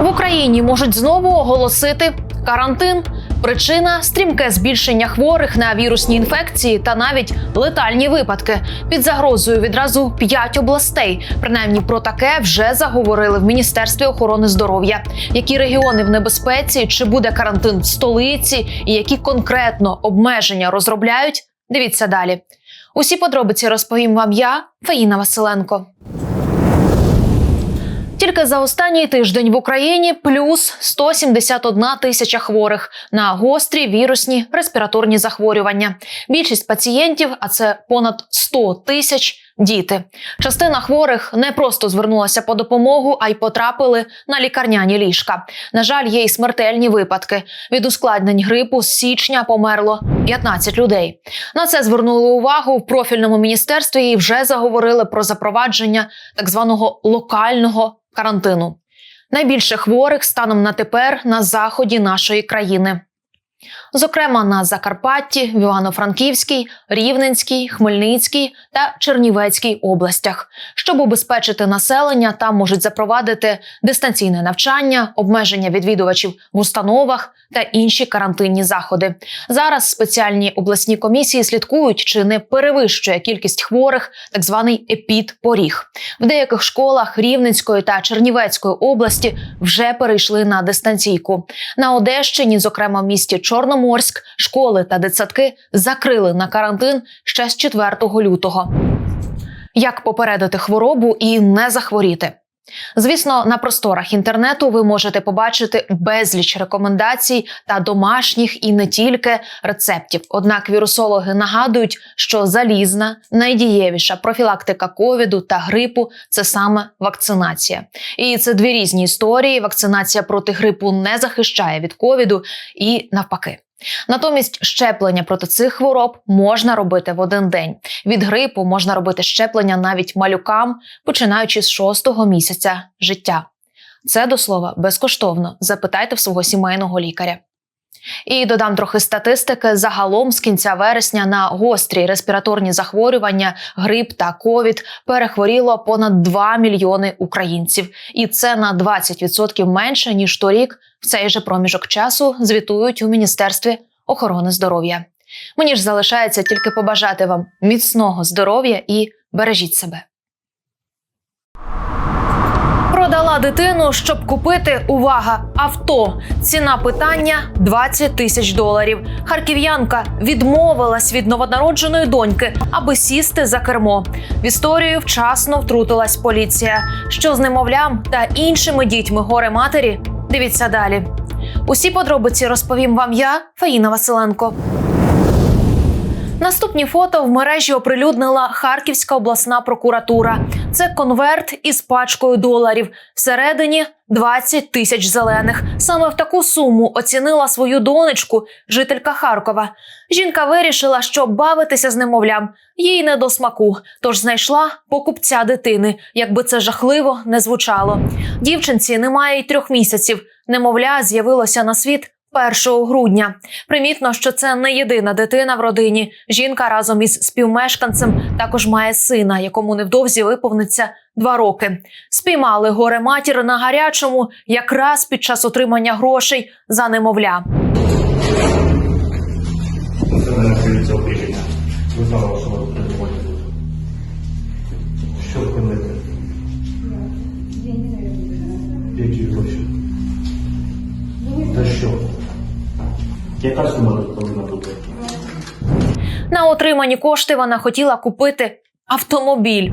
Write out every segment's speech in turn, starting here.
В Україні можуть знову оголосити карантин. Причина стрімке збільшення хворих на вірусні інфекції та навіть летальні випадки. Під загрозою відразу п'ять областей. Принаймні про таке вже заговорили в міністерстві охорони здоров'я. Які регіони в небезпеці, чи буде карантин в столиці, і які конкретно обмеження розробляють? Дивіться далі. Усі подробиці розповім вам я, Фаїна Василенко. Тільки за останній тиждень в Україні плюс 171 тисяча хворих на гострі вірусні респіраторні захворювання. Більшість пацієнтів, а це понад 100 тисяч. Діти частина хворих не просто звернулася по допомогу, а й потрапили на лікарняні ліжка. На жаль, є й смертельні випадки. Від ускладнень грипу з січня померло 15 людей. На це звернули увагу в профільному міністерстві і вже заговорили про запровадження так званого локального карантину. Найбільше хворих станом на тепер на заході нашої країни. Зокрема, на Закарпатті, в Івано-Франківській, Рівненській, Хмельницькій та Чернівецькій областях. Щоб убезпечити населення, там можуть запровадити дистанційне навчання, обмеження відвідувачів в установах та інші карантинні заходи. Зараз спеціальні обласні комісії слідкують, чи не перевищує кількість хворих так званий епід-поріг. В деяких школах Рівненської та Чернівецької області вже перейшли на дистанційку. На Одещині, зокрема в місті Чорноморськ, школи та дитсадки закрили на карантин ще з 4 лютого. Як попередити хворобу і не захворіти? Звісно, на просторах інтернету ви можете побачити безліч рекомендацій та домашніх і не тільки рецептів. Однак вірусологи нагадують, що залізна, найдієвіша профілактика ковіду та грипу це саме вакцинація. І це дві різні історії. Вакцинація проти грипу не захищає від ковіду і навпаки. Натомість щеплення проти цих хвороб можна робити в один день. Від грипу можна робити щеплення навіть малюкам, починаючи з шостого місяця життя. Це до слова безкоштовно. Запитайте в свого сімейного лікаря. І додам трохи статистики. Загалом з кінця вересня на гострі респіраторні захворювання, грип та ковід перехворіло понад 2 мільйони українців, і це на 20% менше ніж торік. В цей же проміжок часу звітують у міністерстві охорони здоров'я. Мені ж залишається тільки побажати вам міцного здоров'я і бережіть себе. Продала дитину, щоб купити увага авто. Ціна питання 20 тисяч доларів. Харків'янка відмовилась від новонародженої доньки, аби сісти за кермо. В історію вчасно втрутилась поліція. Що з немовлям та іншими дітьми горе матері? Дивіться далі. Усі подробиці розповім вам я, Фаїна Василенко. Наступні фото в мережі оприлюднила Харківська обласна прокуратура. Це конверт із пачкою доларів. Всередині 20 тисяч зелених. Саме в таку суму оцінила свою донечку, жителька Харкова. Жінка вирішила, що бавитися з немовлям їй не до смаку, тож знайшла покупця дитини, якби це жахливо не звучало. Дівчинці немає й трьох місяців. Немовля з'явилося на світ 1 грудня. Примітно, що це не єдина дитина в родині. Жінка разом із співмешканцем також має сина, якому невдовзі виповниться два роки. Спіймали горе матір на гарячому, якраз під час отримання грошей за немовля. Це не Яка сума повинна бути? На отримані кошти вона хотіла купити автомобіль.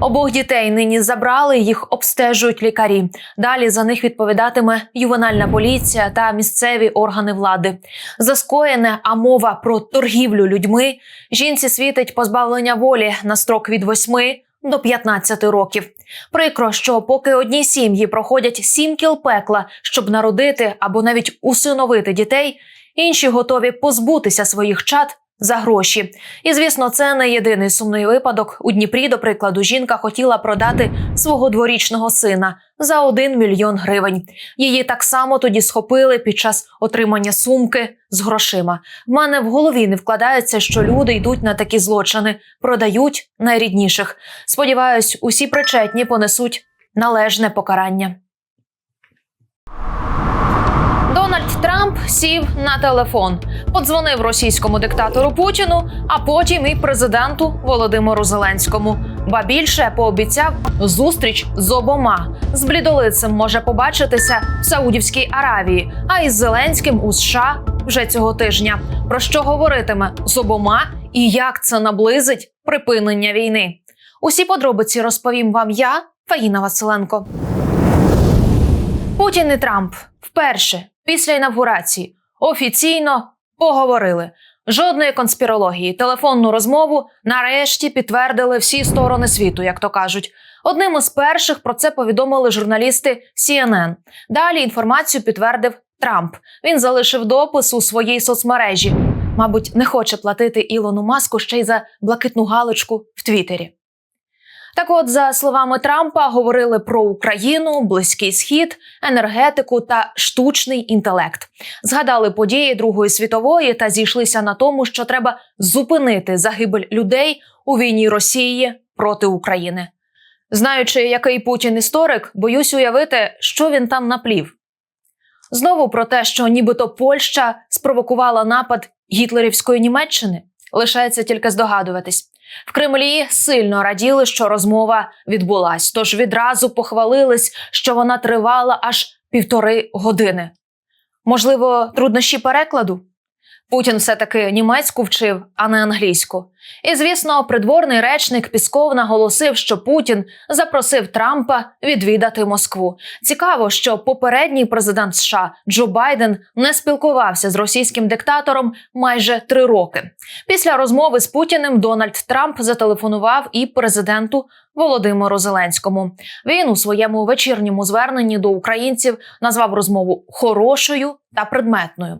Обох дітей нині забрали, їх обстежують лікарі. Далі за них відповідатиме ювенальна поліція та місцеві органи влади. За скоєне, а мова про торгівлю людьми. Жінці світить позбавлення волі на строк від 8 до 15 років. Прикро, що поки одні сім'ї проходять сім кіл пекла, щоб народити або навіть усиновити дітей, інші готові позбутися своїх чад за гроші. І звісно, це не єдиний сумний випадок. У Дніпрі, до прикладу, жінка хотіла продати свого дворічного сина за 1 мільйон гривень. Її так само тоді схопили під час отримання сумки з грошима. В мене в голові не вкладається, що люди йдуть на такі злочини, продають найрідніших. Сподіваюсь, усі причетні понесуть належне покарання. Дональд Трамп сів на телефон, подзвонив російському диктатору Путіну, а потім і президенту Володимиру Зеленському. Ба більше пообіцяв зустріч з обома. З блідолицем може побачитися в Саудівській Аравії, а із Зеленським у США вже цього тижня. Про що говоритиме з обома і як це наблизить припинення війни? Усі подробиці розповім вам я, Фаїна Василенко. Путін і Трамп вперше після інавгурації офіційно поговорили. Жодної конспірології. Телефонну розмову нарешті підтвердили всі сторони світу, як то кажуть. Одним із перших про це повідомили журналісти CNN. Далі інформацію підтвердив Трамп. Він залишив допис у своїй соцмережі. Мабуть, не хоче платити Ілону Маску ще й за блакитну галочку в Твіттері. Так, от, за словами Трампа, говорили про Україну, близький схід, енергетику та штучний інтелект. Згадали події Другої світової та зійшлися на тому, що треба зупинити загибель людей у війні Росії проти України. Знаючи, який Путін історик, боюсь уявити, що він там наплів. Знову про те, що нібито Польща спровокувала напад гітлерівської Німеччини, лишається тільки здогадуватись. В Кремлі сильно раділи, що розмова відбулась, тож відразу похвалились, що вона тривала аж півтори години. Можливо, труднощі перекладу? Путін все-таки німецьку вчив, а не англійську. І, звісно, придворний речник Пісков наголосив, що Путін запросив Трампа відвідати Москву. Цікаво, що попередній президент США Джо Байден не спілкувався з російським диктатором майже три роки. Після розмови з Путіним Дональд Трамп зателефонував і президенту Володимиру Зеленському. Він у своєму вечірньому зверненні до українців назвав розмову хорошою та предметною.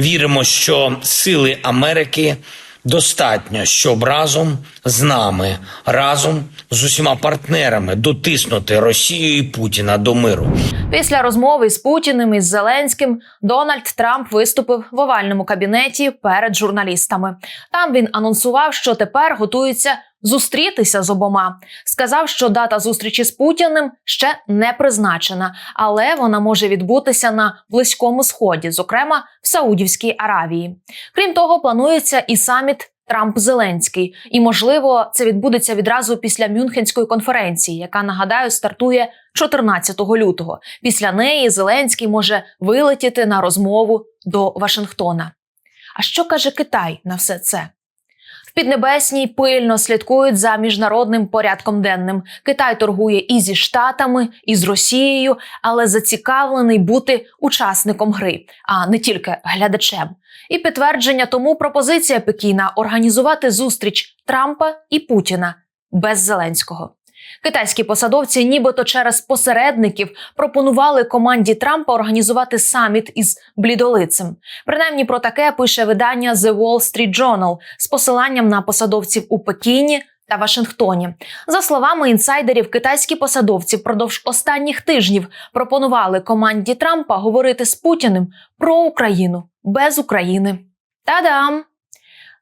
Віримо, що сили Америки достатньо, щоб разом з нами, разом з усіма партнерами дотиснути Росію і Путіна до миру. Після розмови з Путіним і з Зеленським Дональд Трамп виступив в овальному кабінеті перед журналістами. Там він анонсував, що тепер готується зустрітися з обома. Сказав, що дата зустрічі з Путіним ще не призначена, але вона може відбутися на близькому сході, зокрема в Саудівській Аравії. Крім того, планується і саміт Трамп-Зеленський, і можливо, це відбудеться відразу після Мюнхенської конференції, яка нагадаю стартує 14 лютого. Після неї Зеленський може вилетіти на розмову до Вашингтона. А що каже Китай на все це? В Піднебесній пильно слідкують за міжнародним порядком денним. Китай торгує і зі Штатами, і з Росією, але зацікавлений бути учасником гри, а не тільки глядачем. І підтвердження тому пропозиція Пекіна організувати зустріч Трампа і Путіна без Зеленського. Китайські посадовці, нібито через посередників, пропонували команді Трампа організувати саміт із блідолицем. Принаймні про таке пише видання The Wall Street Journal з посиланням на посадовців у Пекіні та Вашингтоні. За словами інсайдерів, китайські посадовці впродовж останніх тижнів пропонували команді Трампа говорити з Путіним про Україну без України. Та-дам!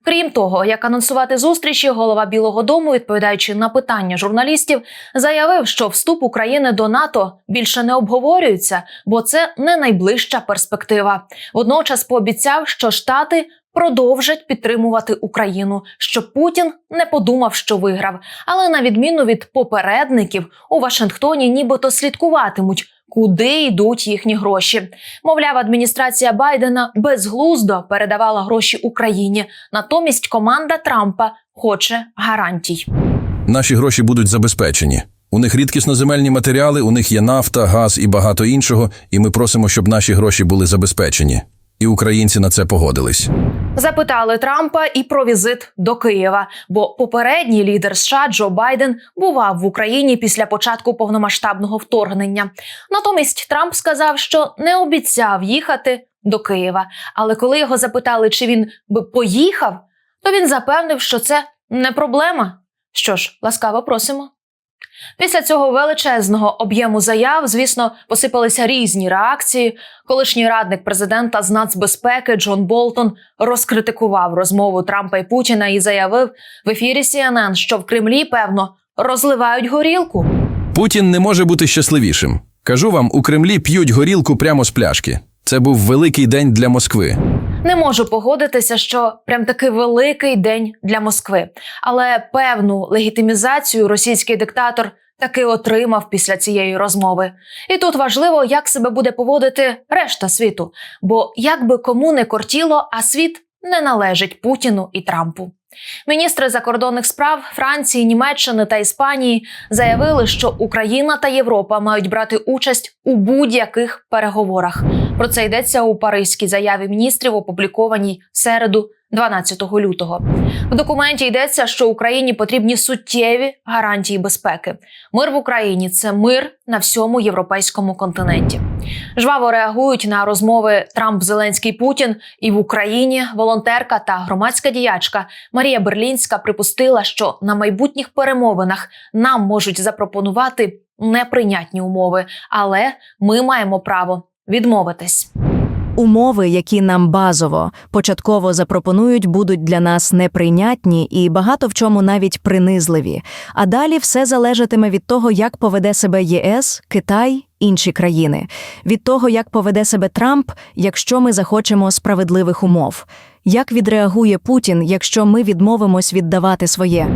Крім того, як анонсувати зустрічі, голова Білого Дому, відповідаючи на питання журналістів, заявив, що вступ України до НАТО більше не обговорюється, бо це не найближча перспектива. Водночас пообіцяв, що Штати продовжать підтримувати Україну, щоб Путін не подумав, що виграв. Але на відміну від попередників, у Вашингтоні нібито слідкуватимуть. Куди йдуть їхні гроші? Мовляв, адміністрація Байдена безглуздо передавала гроші Україні. Натомість команда Трампа хоче гарантій. Наші гроші будуть забезпечені. У них рідкісно земельні матеріали, у них є нафта, газ і багато іншого, і ми просимо, щоб наші гроші були забезпечені. І українці на це погодились. Запитали Трампа і про візит до Києва, бо попередній лідер США Джо Байден бував в Україні після початку повномасштабного вторгнення. Натомість Трамп сказав, що не обіцяв їхати до Києва. Але коли його запитали, чи він би поїхав, то він запевнив, що це не проблема. Що ж, ласкаво просимо. Після цього величезного об'єму заяв, звісно, посипалися різні реакції. Колишній радник президента з нацбезпеки Джон Болтон розкритикував розмову Трампа і Путіна і заявив в ефірі CNN, що в Кремлі, певно, розливають горілку. Путін не може бути щасливішим. Кажу вам, у Кремлі п'ють горілку прямо з пляшки. Це був великий день для Москви. Не можу погодитися, що прям такий великий день для Москви, але певну легітимізацію російський диктатор таки отримав після цієї розмови. І тут важливо, як себе буде поводити решта світу, бо як би кому не кортіло, а світ не належить Путіну і Трампу. Міністри закордонних справ Франції, Німеччини та Іспанії заявили, що Україна та Європа мають брати участь у будь-яких переговорах. Про це йдеться у паризькій заяві міністрів, опублікованій середу, 12 лютого. В документі йдеться, що Україні потрібні суттєві гарантії безпеки. Мир в Україні це мир на всьому європейському континенті. Жваво реагують на розмови Трамп, Зеленський, Путін. І в Україні волонтерка та громадська діячка Марія Берлінська припустила, що на майбутніх перемовинах нам можуть запропонувати неприйнятні умови, але ми маємо право відмовитись. Умови, які нам базово початково запропонують, будуть для нас неприйнятні і багато в чому навіть принизливі. А далі все залежатиме від того, як поведе себе ЄС, Китай, інші країни, від того, як поведе себе Трамп, якщо ми захочемо справедливих умов, як відреагує Путін, якщо ми відмовимось віддавати своє.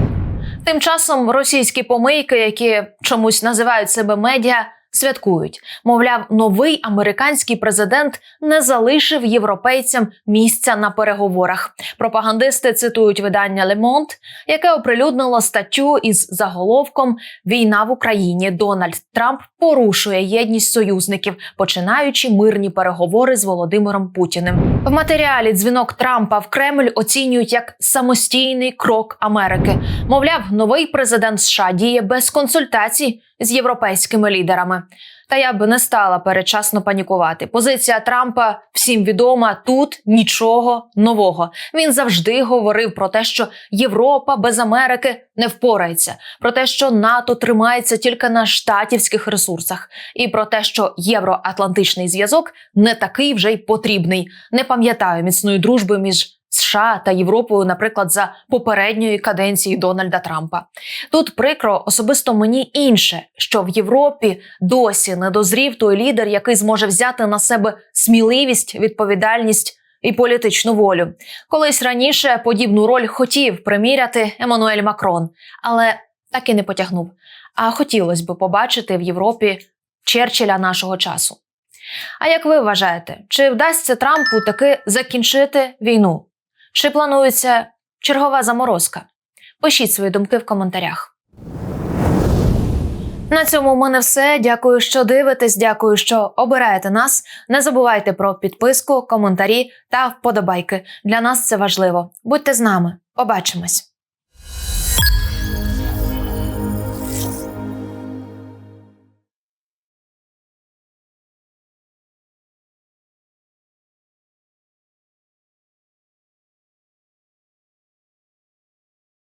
Тим часом російські помийки, які чомусь називають себе медіа, святкують. Мовляв, новий американський президент не залишив європейцям місця на переговорах. Пропагандисти цитують видання Monde, яке оприлюднило статтю із заголовком Війна в Україні. Дональд Трамп порушує єдність союзників, починаючи мирні переговори з Володимиром Путіним. В матеріалі дзвінок Трампа в Кремль оцінюють як самостійний крок Америки. Мовляв, новий президент США діє без консультацій з європейськими лідерами. Та я б не стала передчасно панікувати. Позиція Трампа всім відома тут нічого нового. Він завжди говорив про те, що Європа без Америки не впорається, про те, що НАТО тримається тільки на штатівських ресурсах, і про те, що євроатлантичний зв'язок не такий вже й потрібний. Не пам'ятаю міцної дружби між. США та Європою, наприклад, за попередньої каденції Дональда Трампа. Тут прикро особисто мені інше, що в Європі досі не дозрів той лідер, який зможе взяти на себе сміливість, відповідальність і політичну волю. Колись раніше подібну роль хотів приміряти Еммануель Макрон, але так і не потягнув. А хотілося б побачити в Європі Черчилля нашого часу. А як ви вважаєте, чи вдасться Трампу таки закінчити війну? Чи планується чергова заморозка? Пишіть свої думки в коментарях. На цьому в мене все. Дякую, що дивитесь. Дякую, що обираєте нас. Не забувайте про підписку, коментарі та вподобайки. Для нас це важливо. Будьте з нами. Побачимось.